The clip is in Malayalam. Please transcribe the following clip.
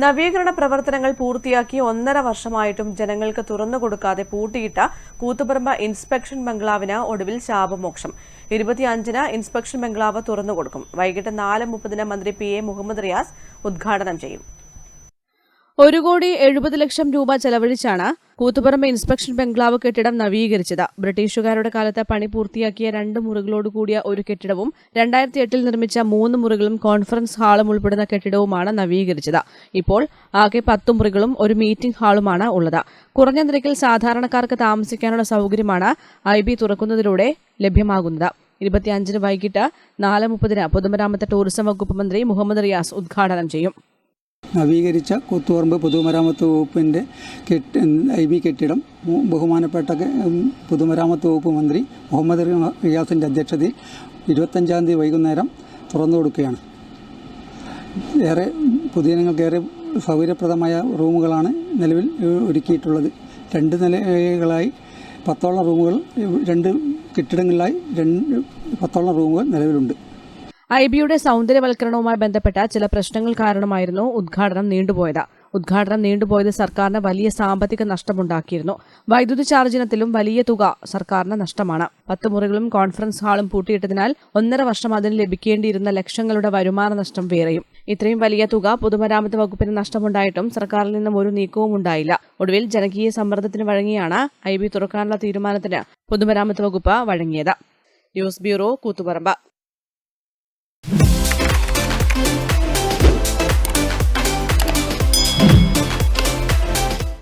നവീകരണ പ്രവർത്തനങ്ങൾ പൂർത്തിയാക്കി ഒന്നര വർഷമായിട്ടും ജനങ്ങൾക്ക് തുറന്നു കൊടുക്കാതെ പൂട്ടിയിട്ട കൂത്തുപറമ്പ് ഇൻസ്പെക്ഷൻ ബംഗ്ലാവിന് ഒടുവിൽ ശാപമോക്ഷം. ഇരുപത്തിയഞ്ചിന് ഇൻസ്പെക്ഷൻ ബംഗ്ലാവ് തുറന്നുകൊടുക്കും വൈകിട്ട് നാല് മുപ്പതിന് മന്ത്രി പി എ മുഹമ്മദ് റിയാസ് ഉദ്ഘാടനം ചെയ്യും. ഒരു കോടി എഴുപത് ലക്ഷം രൂപ ചെലവഴിച്ചാണ് കൂത്തുപറമ്പ് ഇൻസ്പെക്ഷൻ ബംഗ്ലാവ് കെട്ടിടം നവീകരിച്ചത്. ബ്രിട്ടീഷുകാരുടെ കാലത്ത് പണി പൂർത്തിയാക്കിയ രണ്ട് മുറികളോട് കൂടിയ ഒരു കെട്ടിടവും രണ്ടായിരത്തി എട്ടിൽ നിർമ്മിച്ച മൂന്ന് മുറികളും കോൺഫറൻസ് ഹാളും ഉൾപ്പെടുന്ന കെട്ടിടവുമാണ് നവീകരിച്ചത്. ഇപ്പോൾ ആകെ പത്ത് മുറികളും ഒരു മീറ്റിംഗ് ഹാളുമാണ് ഉള്ളത്. കുറഞ്ഞ നിരക്കിൽ സാധാരണക്കാർക്ക് താമസിക്കാനുള്ള സൗകര്യമാണ് ഐ ബി തുറക്കുന്നതിലൂടെ ലഭ്യമാകുന്നത്. ഇരുപത്തിയഞ്ചിന് വൈകിട്ട് നാല് മുപ്പതിന് പൊതുമരാമത്ത് ടൂറിസം വകുപ്പ് മന്ത്രി മുഹമ്മദ് റിയാസ് ഉദ്ഘാടനം ചെയ്യും. നവീകരിച്ച കൂത്തുപറമ്പ് പൊതുമരാമത്ത് വകുപ്പിന്റെ കെട്ടി ഐ ബി കെട്ടിടം. ബഹുമാനപ്പെട്ട പൊതുമരാമത്ത് വകുപ്പ് മന്ത്രി മുഹമ്മദ് റിയ- റിയാസിന്റെ അധ്യക്ഷതയിൽ ഇരുപത്തഞ്ചാം തീയതി വൈകുന്നേരം തുറന്നു കൊടുക്കുകയാണ്. ഏറെ പൊതുജനങ്ങൾക്ക് ഏറെ സൗകര്യപ്രദമായ റൂമുകളാണ് നിലവിൽ ഒരുക്കിയിട്ടുള്ളത്. രണ്ട് നിലകളായി പത്തോളം റൂമുകൾ രണ്ട് കെട്ടിടങ്ങളിലായി രണ്ട് പത്തോളം റൂമുകൾ നിലവിലുണ്ട്. ഐ ബിയുടെ സൗന്ദര്യവൽക്കരണവുമായി ബന്ധപ്പെട്ട ചില പ്രശ്നങ്ങൾ കാരണമായിരുന്നു ഉദ്ഘാടനം നീണ്ടുപോയത്. ഉദ്ഘാടനം നീണ്ടുപോയത് സർക്കാരിന് വലിയ സാമ്പത്തിക നഷ്ടമുണ്ടാക്കിയിരുന്നു. വൈദ്യുതി ചാർജിനത്തിലും വലിയ തുക സർക്കാരിന് നഷ്ടമാണ്. പത്ത് മുറികളും കോൺഫറൻസ് ഹാളും പൂട്ടിയിട്ടതിനാൽ ഒന്നര വർഷം അതിന് ലഭിക്കേണ്ടിയിരുന്ന ലക്ഷങ്ങളുടെ വരുമാന നഷ്ടം വേറെയും. ഇത്രയും വലിയ തുക പൊതുമരാമത്ത് വകുപ്പിന് നഷ്ടമുണ്ടായിട്ടും സർക്കാരിൽ നിന്നും ഒരു നീക്കവും ഉണ്ടായില്ല. ഒടുവിൽ ജനകീയ സമ്മർദ്ദത്തിന് വഴങ്ങിയാണ് ഐ ബി തുറക്കാനുള്ള തീരുമാനത്തിന് പൊതുമരാമത്ത് വകുപ്പ് വഴങ്ങിയത്. News bureau Koothuparamba.